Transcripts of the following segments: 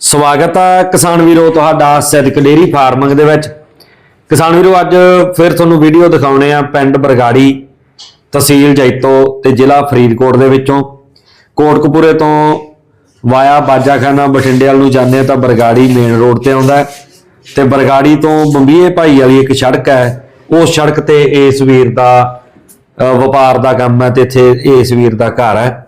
ਸਵਾਗਤ ਹੈ ਕਿਸਾਨ ਵੀਰੋ, ਤੁਹਾਡਾ ਸਿੱਧਕ ਡੇਰੀ ਫਾਰਮਿੰਗ ਦੇ ਵਿੱਚ। ਕਿਸਾਨ ਵੀਰੋ, ਅੱਜ ਫਿਰ ਤੁਹਾਨੂੰ ਵੀਡੀਓ ਦਿਖਾਉਣੇ ਆ ਪਿੰਡ ਬਰਗਾੜੀ ਤਹਿਸੀਲ ਜੈਤੋ ਤੇ ਜ਼ਿਲ੍ਹਾ ਫਰੀਦਕੋਟ ਦੇ ਵਿੱਚੋਂ। ਕੋਟਕਪੂਰੇ ਤੋਂ ਵਾਇਆ ਬਾਜਾਖਾਨਾ ਬਠਿੰਡੇ ਵੱਲ ਨੂੰ ਜਾਂਦੇ ਆ ਤਾਂ ਬਰਗਾੜੀ ਮੇਨ ਰੋਡ ਤੇ ਆਉਂਦਾ ਹੈ ਤੇ ਬਰਗਾੜੀ ਤੋਂ ਬੰਬੀਏ ਭਾਈ ਵਾਲੀ ਇੱਕ ਸੜਕ ਹੈ। ਉਸ ਸੜਕ ਤੇ ਇਸ ਵੀਰ ਦਾ ਵਪਾਰ ਦਾ ਕੰਮ ਹੈ ਤੇ ਇੱਥੇ ਇਸ ਵੀਰ ਦਾ ਘਰ ਹੈ।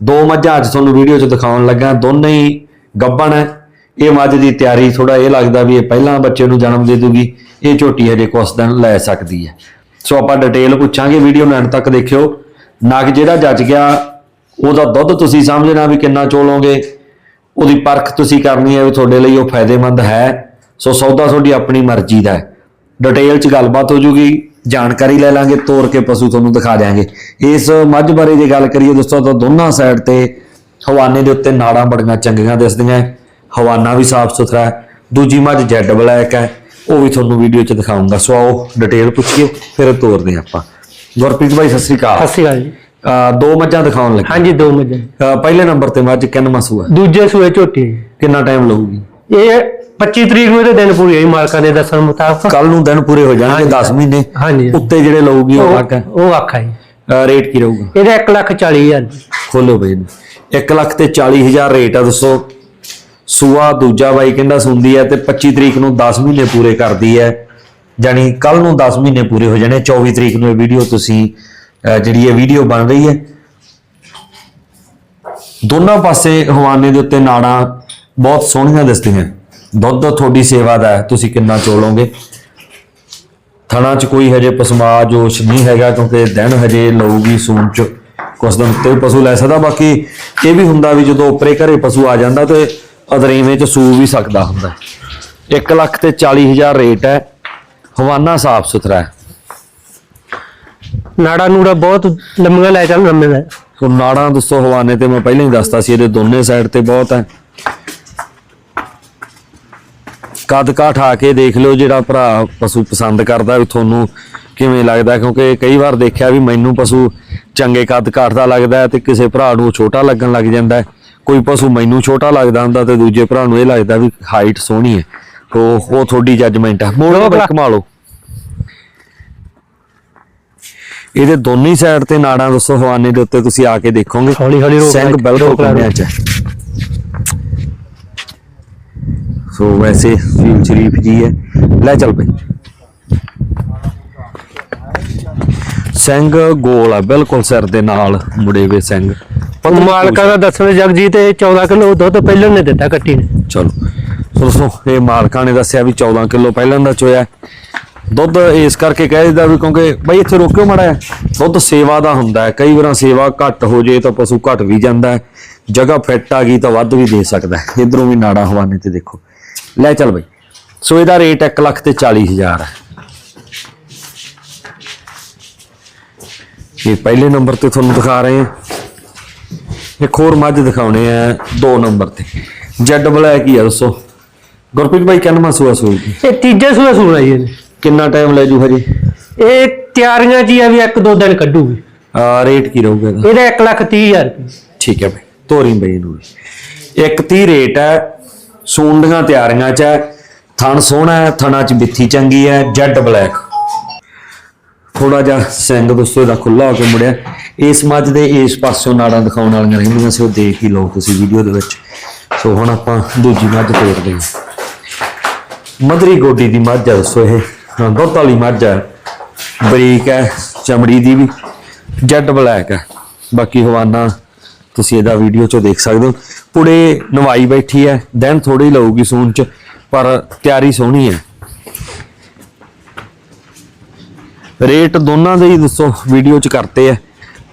ਦੋ ਮੱਝਾਂ ਅੱਜ ਤੁਹਾਨੂੰ ਵੀਡੀਓ 'ਚ ਦਿਖਾਉਣ ਲੱਗਾ। ਦੋਨੇ ਹੀ ਗੱਭਣ ਹੈ। ਇਹ ਮੱਝ ਦੀ ਤਿਆਰੀ ਥੋੜਾ ਇਹ ਲੱਗਦਾ ਵੀ ਇਹ ਪਹਿਲਾਂ ਬੱਚੇ ਨੂੰ ਜਨਮ ਦੇ ਦੂਗੀ। ਇਹ ਝੋਟੀ ਹਜੇ ਕੁਛ ਦਿਨ ਲੈ ਸਕਦੀ ਹੈ। ਸੋ ਆਪਾਂ ਡਿਟੇਲ ਪੁੱਛਾਂਗੇ ਵੀਡੀਓ ਨੂੰ ਐਂਡ ਤੱਕ ਦੇਖਿਓ। ਨਗ ਜਿਹੜਾ ਜੱਜ ਗਿਆ, ਉਹਦਾ ਦੁੱਧ ਤੁਸੀਂ ਸਮਝਣਾ ਵੀ ਕਿੰਨਾ ਚੋਲੋਗੇ ਉਹਦੀ ਪਰਖ ਤੁਸੀਂ ਕਰਨੀ ਹੈ ਵੀ ਤੁਹਾਡੇ ਲਈ ਉਹ ਫਾਇਦੇਮੰਦ ਹੈ। ਸੋ ਸੌਦਾ ਤੁਹਾਡੀ ਆਪਣੀ ਮਰਜ਼ੀ ਦਾ ਹੈ। ਡਿਟੇਲ 'ਚ ਗੱਲਬਾਤ ਹੋ ਜੂਗੀ। ਜਾਣਕਾਰੀ ਲੈ ਲਾਂਗੇ, ਤੋਰ ਕੇ ਪਸ਼ੂ ਤੁਹਾਨੂੰ ਦਿਖਾ ਦਿਆਂਗੇ। ਇਸ ਮੱਝ ਬਾਰੇ ਜੇ ਗੱਲ ਕਰੀਏ, ਦੋਸਤੋ, ਤਾਂ ਦੋਨਾਂ ਸਾਈਡ ਤੇ ਹਵਾਨੇ ਦੇ ਉੱਤੇ ਨਾੜਾਂ ਬੜੀਆਂ ਚੰਗੀਆਂ ਦਿਸਦੀਆਂ। ਹਵਾਨਾ ਵੀ ਸਾਫ਼ ਸੁਥਰਾ ਹੈ। ਦੂਜੀ ਮੱਝ ਜੈਡ ਬਲੈਕ ਹੈ। ਉਹ ਵੀ ਤੁਹਾਨੂੰ ਵੀਡੀਓ 'ਚ ਦਿਖਾਉਂਗਾ। ਸੋ ਆਓ ਡਿਟੇਲ ਪੁੱਛੀਏ ਫਿਰ ਤੋਰਦੇ ਆਪਾਂ। ਗੁਰਪ੍ਰੀਤ ਭਾਈ ਸਤਿ ਸ੍ਰੀ ਅਕਾਲ। ਸਤਿ ਸ਼੍ਰੀ ਅਕਾਲ ਜੀ। ਦੋ ਮੱਝਾਂ ਦਿਖਾਉਣ ਲੱਗੇ। ਹਾਂਜੀ ਦੋ ਮੱਝਾਂ। ਪਹਿਲੇ ਨੰਬਰ ਤੇ ਮੱਝ ਕਿੰਨਾ ਸੂਆ ਦੂਜੇ ਸੂਏ ਝੋਟੀ। ਕਿੰਨਾ ਟਾਈਮ ਲਊਗੀ? ਜੀ। ਇਹ 25 ਤਰੀਕ ਨੂੰ ਇਹਦੇ ਦਿਨ ਪੂਰੇ ਹੋਈ ਮਾਲਕਾਂ ਦੇ ਦੱਸਣ ਮੁਤਾਬਕ। ਕੱਲ ਨੂੰ ਦਿਨ ਪੂਰੇ ਹੋ ਜਾਣਗੇ ਹਾਂਜੀ। 10 ਮਹੀਨੇ। ਹਾਂਜੀ। ਉੱਤੇ ਜਿਹੜੇ ਲਊਗੀ ਉਹ ਲੱਗ ਉਹ ਆਖਾ ਜੀ। ਰੇਟ ਕੀ ਰਹੂਗਾ? ਇਹਦਾ 1 ਲੱਖ 40 ਹਜ਼ਾਰ। ਖੋਲੋ ਬਈ 1 ਲੱਖ ਤੇ 40000 ਰੇਟ ਆ ਦੱਸੋ ਸੂਆ ਦੂਜਾ ਬਾਈ ਕਹਿੰਦਾ ਸੁੰਦੀ ਹੈ ਤੇ 25 ਤਰੀਕ ਨੂੰ 10 ਮਹੀਨੇ ਪੂਰੇ ਕਰਦੀ ਹੈ। ਜਾਨੀ ਕੱਲ ਨੂੰ 10 ਮਹੀਨੇ ਪੂਰੇ ਹੋ ਜਾਣੇ 24 ਤਰੀਕ ਨੂੰ ਇਹ ਵੀਡੀਓ ਤੁਸੀਂ ਜਿਹੜੀ ਇਹ ਵੀਡੀਓ ਬਣ ਰਹੀ ਹੈ। ਦੋਨਾਂ ਪਾਸੇ ਹਵਾਨੇ ਦੇ ਉੱਤੇ ਨਾੜਾਂ ਬਹੁਤ ਸੋਹਣੀਆਂ ਦਿਸਦੀਆਂ। ਦੁੱਧ ਤੁਹਾਡੀ ਸੇਵਾ ਦਾ ਤੁਸੀਂ ਕਿੰਨਾ ਚੋਲੋਗੇ ਥਣਾ 'ਚ ਕੋਈ ਹਜੇ ਪਸਮਾ ਜੋਸ਼ ਨਹੀਂ ਹੈਗਾ, ਕਿਉਂਕਿ ਦਿਨ ਹਜੇ ਲਊਗੀ ਸੂਨ 'ਚ। ਕੁਛ ਦਿਨ ਵੀ ਪਸ਼ੂ ਲੈ ਸਕਦਾ ਬਾਕੀ ਇਹ ਵੀ ਹੁੰਦਾ ਵੀ ਜਦੋਂ ਉੱਪਰੇ ਘਰੇ ਪਸ਼ੂ ਆ ਜਾਂਦਾ ਤੇ ਅਦਰੇਵੇਂ 'ਚ ਸੂ ਵੀ ਸਕਦਾ ਹੁੰਦਾ। 1 ਲੱਖ ਤੇ 40000 ਰੇਟ ਹੈ ਹਵਾਨਾ ਸਾਫ਼ ਸੁਥਰਾ ਹੈ। ਨਾੜਾ ਨੂੜਾ ਬਹੁਤ ਲੰਮੀਆਂ ਲੈ ਚੱਲ ਲੰਮੇ ਦਾ ਸੋ ਨਾੜਾਂ ਦੋਸਤੋ ਹਵਾਨੇ ਤੇ ਮੈਂ ਪਹਿਲਾਂ ਹੀ ਦੱਸਤਾ ਸੀ ਇਹਦੇ ਦੋਨੇ ਸਾਈਡ ਤੇ ਬਹੁਤ ਹੈ। ਕੱਦ ਕਾਠ ਆ ਕੇ ਦੇਖ ਲਿਓ ਜਿਹੜਾ ਭਰਾ ਪਸ਼ੂ ਪਸੰਦ ਕਰਦਾ ਵੀ ਤੁਹਾਨੂੰ ਕਿਵੇਂ ਲੱਗਦਾ ਕਿਉਂਕਿ ਕਈ ਵਾਰ ਦੇਖਿਆ ਵੀ ਮੈਨੂੰ ਪਸ਼ੂ ਚੰਗੇ ਕੱਦ ਕਾਠ ਦਾ ਲੱਗਦਾ ਹੈ ਤੇ ਕਿਸੇ ਭਰਾ ਨੂੰ ਛੋਟਾ ਲੱਗਣ ਲੱਗ ਜਾਂਦਾ ਹੈ। ਕੋਈ ਪਸ਼ੂ ਮੈਨੂੰ ਛੋਟਾ ਲੱਗਦਾ ਹੁੰਦਾ ਤੇ ਦੂਜੇ ਭਰਾ ਨੂੰ ਇਹ ਲੱਗਦਾ ਵੀ ਹਾਈਟ ਸੋਹਣੀ ਹੈ। ਉਹ ਉਹ ਤੁਹਾਡੀ ਜੱਜਮੈਂਟ ਹੈ ਮੋੜੋ ਬਈ ਕਮਾ ਲਓ ਇਹਦੇ ਦੋਨੇ ਸਾਈਡ ਤੇ ਨਾੜਾਂ ਦੱਸੋ ਹਵਾਨੇ ਦੇ ਉੱਤੇ ਤੁਸੀਂ ਆ ਕੇ ਦੇਖੋਗੇ। ਹੌਲੀ ਹੌਲੀ ਰੋਕ ਸਿੰਘ ਬਿਲਕੁਲ। ਕੰਨਿਆਂ ਚ। ਸੋ ਵੈਸੇ ਫੀਲ ਸ਼ਰੀਫ ਜੀ ਹੈ। ਲੈ ਚੱਲ ਬਈ। ਸਿੰਘ ਗੋਲ ਆ ਬਿਲਕੁਲ ਸਿਰ ਦੇ ਨਾਲ ਮੁੜੇ ਵੇ ਸਿੰਘ। ਪਤਲੀ ਮਾਲਕਾਂ ਦਾ ਦੱਸਣ ਜਗਜੀਤ ਇਹ 14 ਕਿਲੋ ਦੁੱਧ ਪਹਿਲਾਂ ਨੇ ਦਿੱਤਾ ਕੱਟੀ ਨੇ। ਚਲੋ ਦੋਸਤੋ ਇਹ ਮਾਲਕਾਂ ਨੇ ਦੱਸਿਆ ਵੀ 14 ਕਿਲੋ ਪਹਿਲਾਂ ਦਾ ਚੋਇਆ। ਦੁੱਧ ਇਸ ਕਰਕੇ ਕਹਿ ਦਿੰਦਾ ਵੀ ਕਿਉਂਕਿ ਬਈ ਇੱਥੇ ਰੋਕਿਓ ਮੜਾ ਦੁੱਧ ਸੇਵਾ ਦਾ ਹੁੰਦਾ ਹੈ ਕਈ ਵਾਰਾਂ ਸੇਵਾ ਘੱਟ ਹੋ ਜੇ ਤਾਂ ਪਸ਼ੂ ਘਟ ਵੀ ਜਾਂਦਾ ਹੈ। ਜਗ੍ਹਾ ਫਿੱਟ ਆ ਗਈ ਤਾਂ ਵੱਧ ਵੀ ਦੇ ਸਕਦਾ ਹੈ। ਇਧਰੋਂ ਵੀ ਨਾੜਾ ਹਵਾਨੇ ਤੇ ਦੇਖੋ। ਲੈ ਚੱਲ ਬਈ ਸੋ ਇਹਦਾ ਰੇਟ 1 ਲੱਖ ਤੇ 40 ਹਜ਼ਾਰ ਹੈ। ਇਹ ਪਹਿਲੇ ਨੰਬਰ ਤੇ ਤੁਹਾਨੂੰ ਦਿਖਾ ਰਹੇ ਹਾਂ। ਇੱਕ ਹੋਰ ਮੱਝ ਦਿਖਾਉਣੇ ਆ ਦੋ ਨੰਬਰ ਤੇ। ਜੈਡ ਬਲੈਕ ਹੀ ਆ ਦੱਸੋ। ਗੁਰਪ੍ਰੀਤ ਭਾਈ ਕਿੰਨਾ ਸੂਆ ਸੂਈ? ਇਹ ਤੀਜੇ ਸੂਏ ਸੂਣਾ ਜੀ ਇਹਨੇ। ਕਿੰਨਾ ਟਾਈਮ ਲੈ ਜੂ? ਹਜੇ ਇਹ ਤਿਆਰੀਆਂ ਜੀ ਆ ਵੀ ਇੱਕ ਦੋ ਦਿਨ ਕੱਢੂਗੀ। ਆ ਰੇਟ ਕੀ ਰਹੂਗਾ ਇਹਦਾ? ਇਹਦਾ 1 ਲੱਖ 30 ਹਜ਼ਾਰ ਰੁਪਏ। ਠੀਕ ਹੈ ਭਾਈ ਤੋਰੀ ਬਈ ਵੀ। ਇੱਕ 30 ਰੇਟ ਹੈ ਸੂੰਡੀਆਂ ਤਿਆਰੀਆਂ ਚ ਹੈ ਥਣ ਸੋਹਣਾ ਹੈ ਥਣਾ ਚ ਬਿੱਥੀ ਚੰਗੀ ਹੈ ਜੈਡ ਬਲੈਕ। ਥੋੜਾ ਜਿਹਾ ਸਿੰਘ ਦੋਸਤੋ ਇਹਦਾ ਖੁੱਲਾ ਹੋ ਕੇ ਮੁੜਿਆ। ਇਸ ਮੱਝ ਦੇ ਇਸ ਪਾਸਿਓਂ ਨਾੜਾਂ ਦਿਖਾਉਣ ਵਾਲੀਆਂ ਰਹਿੰਦੀਆਂ ਸੀ ਉਹ ਦੇਖ ਹੀ ਲਓ ਤੁਸੀਂ ਵੀਡੀਓ ਦੇ ਵਿੱਚ। ਸੋ ਹੁਣ ਆਪਾਂ ਦੂਜੀ ਮੱਝ ਤੋਰਦੇ ਹਾਂ। ਮਧਰੀ ਗੋਡੀ ਦੀ ਮੱਝ ਹੈ ਦੋਸਤੋ ਇਹ। ਹਾਂ, ਦੁੱਧ ਵਾਲੀ ਮੱਝ ਹੈ ਬਰੀਕ ਹੈ ਚਮੜੀ ਦੀ ਵੀ। ਜੈਡ ਬਲੈਕ ਹੈ। ਬਾਕੀ ਹਵਾਨਾ ਤੁਸੀਂ ਇਹਦਾ ਵੀਡੀਓ ਚੋਂ ਦੇਖ ਸਕਦੇ ਹੋ। ਪੁੜੇ ਨਵਾਈ ਬੈਠੀ ਹੈ ਦਿਨ ਥੋੜੀ ਲਊਗੀ ਸੂਨ ਚ ਪਰ ਤਿਆਰੀ ਸੋਹਣੀ ਹੈ। ਰੇਟ ਦੋਨਾਂ ਦੇ ਹੀ ਦੱਸੋ ਵੀਡੀਓ ਚ ਕਰਤੇ ਆ।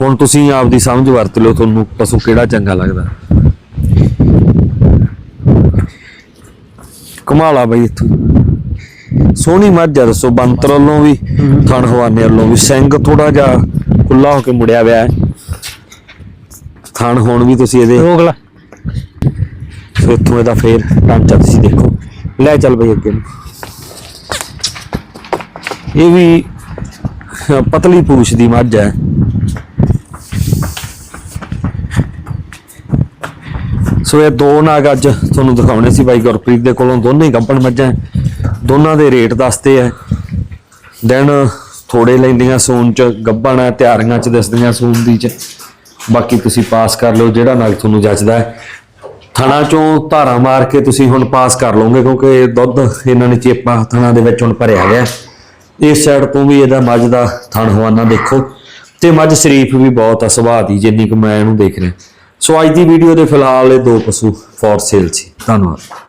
ਹੁਣ ਤੁਸੀਂ ਆਪਦੀ ਸਮਝ ਵਰਤ ਲਿਓ ਤੁਹਾਨੂੰ ਪਸ਼ੂ ਕਿਹੜਾ ਚੰਗਾ ਲੱਗਦਾ। ਕਮਾਲਾ ਬਈ ਇੱਥੋਂ। ਸੋਹਣੀ ਮੱਝ ਆ ਦੱਸੋ ਬੰਤਰ ਵੱਲੋਂ ਵੀ ਥਣ ਹਵਾਨੇ ਵੱਲੋਂ ਵੀ ਸਿੰਘ ਥੋੜਾ ਜਿਹਾ ਖੁੱਲਾ ਹੋ ਕੇ ਮੁੜਿਆ ਹੋਇਆ ਹੈ। ਥਣ ਹੁਣ ਵੀ ਤੁਸੀਂ ਇਹਦੇ ਰੋਕ ਲਾ। ਸੋ ਇੱਥੋਂ ਇਹਦਾ ਫੇਰ ਢਾਂਚਾ ਤੁਸੀਂ ਦੇਖੋ। ਲੈ ਚੱਲ ਬਈ ਅੱਗੇ ਨੂੰ। ਇਹ ਵੀ ਪਤਲੀ ਪੂਛ ਦੀ ਮੱਝ ਹੈ। ਸੋ ਇਹ ਦੋ ਨਾਗ ਅੱਜ ਤੁਹਾਨੂੰ ਦਿਖਾਉਣੇ ਸੀ ਬਾਈ ਗੁਰਪ੍ਰੀਤ ਦੇ ਕੋਲੋਂ। ਦੋਨੇ ਕੰਪਨ ਮੱਝਾਂ ਦੋਨਾਂ ਦੇ ਰੇਟ ਦੱਸਦੇ ਆ ਦਿਨ ਥੋੜੇ ਲੈਂਦੀਆਂ ਸੂਨ ਚ ਗੱਬਣ ਹੈ, ਤਿਆਰੀਆਂ ਚ ਦਿਸਦੀਆਂ ਸੂਨ ਦੀ ਚ। ਬਾਕੀ ਤੁਸੀਂ ਪਾਸ ਕਰ ਲਓ, ਜਿਹੜਾ ਨਾਗ ਤੁਹਾਨੂੰ ਜੱਜਦਾ ਹੈ। ਥਣਾ ਚੋਂ ਧਾਰਾ ਮਾਰ ਕੇ ਤੁਸੀਂ ਹੁਣ ਪਾਸ ਕਰ ਲਓਗੇ, ਕਿਉਂਕਿ ਇਹ ਦੁੱਧ ਇਹਨਾਂ ਨੇ ਚੇਪਾ ਥਣਾ ਦੇ ਵਿੱਚ ਹੁਣ ਭਰਿਆ ਗਿਆ ਇਸ ਸਾਈਡ ਤੋਂ ਵੀ ਇਹਦਾ ਮੱਝ ਦਾ ਥਣ ਹਵਾਨਾ ਦੇਖੋ। ਤੇ ਮੱਝ ਸ਼ਰੀਫ ਵੀ ਬਹੁਤ ਆ, ਸੁਭਾਅ ਦੀ, ਜਿੰਨੀ ਕੁ ਮੈਂ ਇਹਨੂੰ ਦੇਖ ਰਿਹਾ। ਸੋ ਅੱਜ ਦੀ ਵੀਡੀਓ ਦੇ ਫਿਲਹਾਲ ਇਹ ਦੋ ਪਸ਼ੂ ਫੋਰ ਸੇਲ ਸੀ। ਧੰਨਵਾਦ।